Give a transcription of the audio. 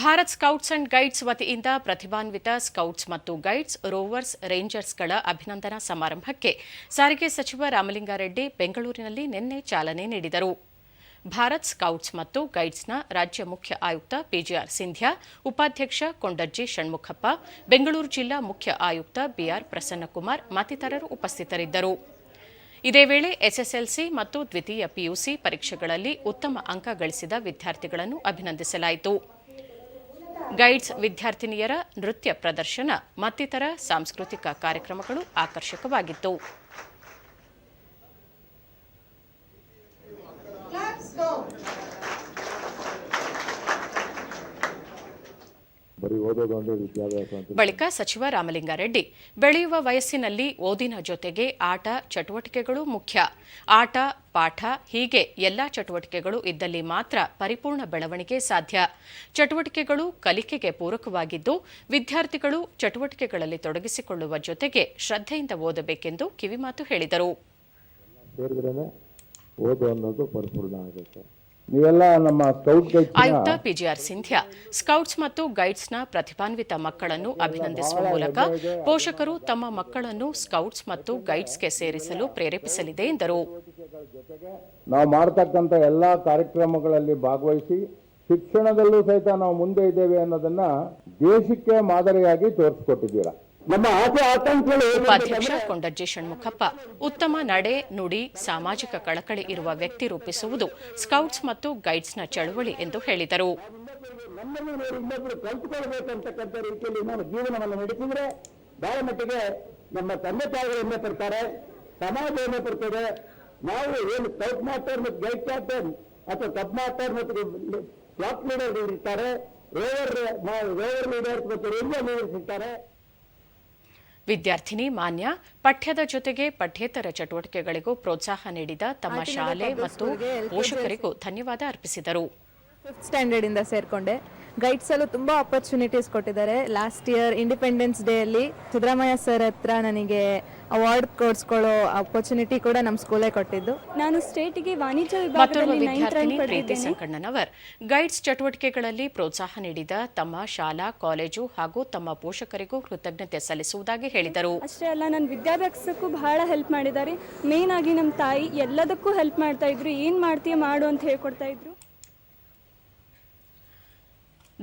Bharat scouts and guides ವತಿಯಿಂದ ಪ್ರತಿಭಾನ್ವಿತ scouts ಮತ್ತು ಗೈಡ್ಸ್, ರೋವರ್ಸ್, ರೇಂಜರ್ಸ್ಗಳ ಅಭಿನಂದನಾ ಸಮಾರಂಭಕ್ಕೆ ಸಾರಿಗೆ ಸಚಿವ ರಾಮಲಿಂಗಾರೆಡ್ಡಿ ಬೆಂಗಳೂರಿನಲ್ಲಿ ನಿನ್ನೆ ಚಾಲನೆ ನೀಡಿದರು. ಭಾರತ್ ಸ್ಕೌಟ್ಸ್ ಮತ್ತು ಗೈಡ್ಸ್ನ ರಾಜ್ಯ ಮುಖ್ಯ ಆಯುಕ್ತ ಪಿಜಿಆರ್ ಸಿಂಧ್ಯಾ, ಉಪಾಧ್ಯಕ್ಷ ಕೊಂಡಜ್ಜಿ ಷಣ್ಮುಖಪ್ಪ, ಬೆಂಗಳೂರು ಜಿಲ್ಲಾ ಮುಖ್ಯ ಆಯುಕ್ತ ಬಿಆರ್ ಪ್ರಸನ್ನಕುಮಾರ್ ಮತ್ತಿತರರು ಉಪಸ್ಥಿತರಿದ್ದರು. ಇದೇ ವೇಳೆ ಎಸ್ಎಸ್ಎಲ್ಸಿ ಮತ್ತು ದ್ವಿತೀಯ ಪಿಯುಸಿ ಪರೀಕ್ಷೆಗಳಲ್ಲಿ ಉತ್ತಮ ಅಂಕ ಗಳಿಸಿದ ವಿದ್ಯಾರ್ಥಿಗಳನ್ನು ಅಭಿನಂದಿಸಲಾಯಿತು. ಗೈಡ್ಸ್ ವಿದ್ಯಾರ್ಥಿನಿಯರ ನೃತ್ಯ ಪ್ರದರ್ಶನ ಮತ್ತಿತರ ಸಾಂಸ್ಕೃತಿಕ ಕಾರ್ಯಕ್ರಮಗಳು ಆಕರ್ಷಕವಾಗಿತ್ತು. ಬರೀ ಓದೋದು ಅಂದ್ರೆ ವಿದ್ಯಾಭ್ಯಾಸ ಅಂತ ಬಳಿಕ ಸಚಿವ ರಾಮಲಿಂಗಾರೆಡ್ಡಿ ಬೆಳೆಯುವ ವಯಸ್ಸಿನಲ್ಲಿ ಓದಿನ ಜೊತೆಗೆ ಆಟ ಚಟುವಟಿಕೆಗಳು ಮುಖ್ಯ. ಆಟ ಪಾಠ ಹೀಗೆ ಎಲ್ಲಾ ಚಟುವಟಿಕೆಗಳು ಇದ್ದಲ್ಲಿ ಮಾತ್ರ ಪರಿಪೂರ್ಣ ಬೆಳವಣಿಗೆ ಸಾಧ್ಯ. ಚಟುವಟಿಕೆಗಳು ಕಲಿಕೆಗೆ ಪೂರಕವಾಗಿದ್ದು ವಿದ್ಯಾರ್ಥಿಗಳು ಚಟುವಟಿಕೆಗಳಲ್ಲಿ ತೊಡಗಿಸಿಕೊಳ್ಳುವ ಜೊತೆಗೆ ಶ್ರದ್ಧೆಯಿಂದ ಓದಬೇಕೆಂದು ಕಿವಿಮಾತು ಹೇಳಿದರು. ಓದು ಅನ್ನೋದು ಪರಿಪೂರ್ಣ ಆಗುತ್ತೆ. ನೀವೆಲ್ಲ ನಮ್ಮ ಸ್ಕೌಟ್ ಆಯುಕ್ತ ಪಿಜಿಆರ್ ಸಿಂಧ್ಯಾ ಸ್ಕೌಟ್ಸ್ ಮತ್ತು ಗೈಡ್ಸ್ನ ಪ್ರತಿಭಾನ್ವಿತ ಮಕ್ಕಳನ್ನು ಅಭಿನಂದಿಸುವ ಮೂಲಕ ಪೋಷಕರು ತಮ್ಮ ಮಕ್ಕಳನ್ನು ಸ್ಕೌಟ್ಸ್ ಮತ್ತು ಗೈಡ್ಸ್ಗೆ ಸೇರಿಸಲು ಪ್ರೇರೇಪಿಸಲಿದೆ ಎಂದರು. ನಾವು ಮಾಡ್ತಕ್ಕಂಥ ಎಲ್ಲ ಕಾರ್ಯಕ್ರಮಗಳಲ್ಲಿ ಭಾಗವಹಿಸಿ ಶಿಕ್ಷಣದಲ್ಲೂ ಸಹಿತ ನಾವು ಮುಂದೆ ಇದ್ದೇವೆ ಅನ್ನೋದನ್ನ ದೇಶಕ್ಕೆ ಮಾದರಿಯಾಗಿ ತೋರಿಸ್ಕೊಟ್ಟಿದ್ದೀರಾ. ಉಪಾಧ್ಯಕ್ಷ ಕೊಂಡಜ್ಜಿ ಷಣ್ಮುಖಪ್ಪ ಉತ್ತಮ ನಡೆ ನುಡಿ ಸಾಮಾಜಿಕ ಕಳಕಳಿ ಇರುವ ವ್ಯಕ್ತಿ ರೂಪಿಸುವುದು ಸ್ಕೌಟ್ಸ್ ಮತ್ತು ಗೈಡ್ಸ್ನ ಚಳುವಳಿ ಎಂದು ಹೇಳಿದರು. ಬಹಳ ಮಟ್ಟಿಗೆ ನಮ್ಮ ತಂದೆ ತಾಯಿಗಳು ಹೆಮ್ಮೆ ಪಡ್ತಾರೆ ಸಮಾಜ ಹೆಮ್ಮೆ ಪಡ್ತದೆ. ನಾವು ಏನು ಸ್ಕೌಟ್ ಮಾಸ್ಟರ್ ಮತ್ತು ಗೈಡ್ ಕ್ಯಾಪ್ಟನ್ ಅಥವಾ ಸಬ್ ಮಾಸ್ಟರ್ ಮತ್ತು ಕ್ಲಾಪ್ ಲೀಡರ್ ಇರ್ತಾರೆ ರೋವರ್ ರೋವರ್ ಲೀಡರ್ಸ್ ಮತ್ತು ರೇಂಜರ್ ಲೀಡರ್ಸ್ ಇರ್ತಾರೆ. ವಿದ್ಯಾರ್ಥಿನಿ ಮಾನ್ಯ ಪಠ್ಯದ ಜೊತೆಗೆ ಪಠ್ಯೇತರ ಚಟುವಟಿಕೆಗಳಿಗೂ ಪ್ರೋತ್ಸಾಹ ನೀಡಿದ ತಮ್ಮ ಶಾಲೆ ಮತ್ತು ಪೋಷಕರಿಗೂ ಧನ್ಯವಾದ ಅರ್ಪಿಸಿದರು. ಫಿಫ್ತ್ ಸ್ಟ್ಯಾಂಡರ್ಡ್ ಇಂದ ಸೇರ್ಕೊಂಡೆ. ಗೈಡ್ಸ್ ಅಲ್ಲೂ ತುಂಬಾ ಆಪರ್ಚುನಿಟೀಸ್ ಕೊಟ್ಟಿದ್ದಾರೆ. ಲಾಸ್ಟ್ ಇಯರ್ ಇಂಡಿಪೆಂಡೆನ್ಸ್ ಡೇ ಅಲ್ಲಿ ಸಿದ್ದರಾಮಯ್ಯ ಸರ್ ಹತ್ರ ನನಗೆ ಅವಾರ್ಡ್ ಕೊಡ್ಸ್ಕೊಳ್ಳೋ ಅಪರ್ಚುನಿಟಿ ಕೂಡ ನಮ್ಮ ಸ್ಕೂಲೇ ಕೊಟ್ಟಿದ್ದು. ನಾನು ಸ್ಟೇಟಿಗೆ ವಾಣಿಜ್ಯ ಮತ್ತೋರ್ವ ವಿಭಾಗದಲ್ಲಿ ವಿದ್ಯಾರ್ಥಿನಿ ಪ್ರೀತಿ ಸಂಕಣ್ಣನವರ್ ಗೈಡ್ಸ್ ಚಟುವಟಿಕೆಗಳಲ್ಲಿ ಪ್ರೋತ್ಸಾಹ ನೀಡಿದ ತಮ್ಮ ಶಾಲಾ ಕಾಲೇಜು ಹಾಗೂ ತಮ್ಮ ಪೋಷಕರಿಗೂ ಕೃತಜ್ಞತೆ ಸಲ್ಲಿಸುವುದಾಗಿ ಹೇಳಿದರು. ಅಷ್ಟೇ ಅಲ್ಲ ನನ್ನ ವಿದ್ಯಾಭ್ಯಾಸಕ್ಕೂ ಬಹಳ ಹೆಲ್ಪ್ ಮಾಡಿದ್ದಾರೆ. ಮೇನ್ ಆಗಿ ನಮ್ಮ ತಾಯಿ ಎಲ್ಲದಕ್ಕೂ ಹೆಲ್ಪ್ ಮಾಡ್ತಾ ಇದ್ರು. ಏನ್ ಮಾಡ್ತೀಯ ಮಾಡು ಅಂತ ಹೇಳ್ಕೊಡ್ತಾ ಇದ್ರು.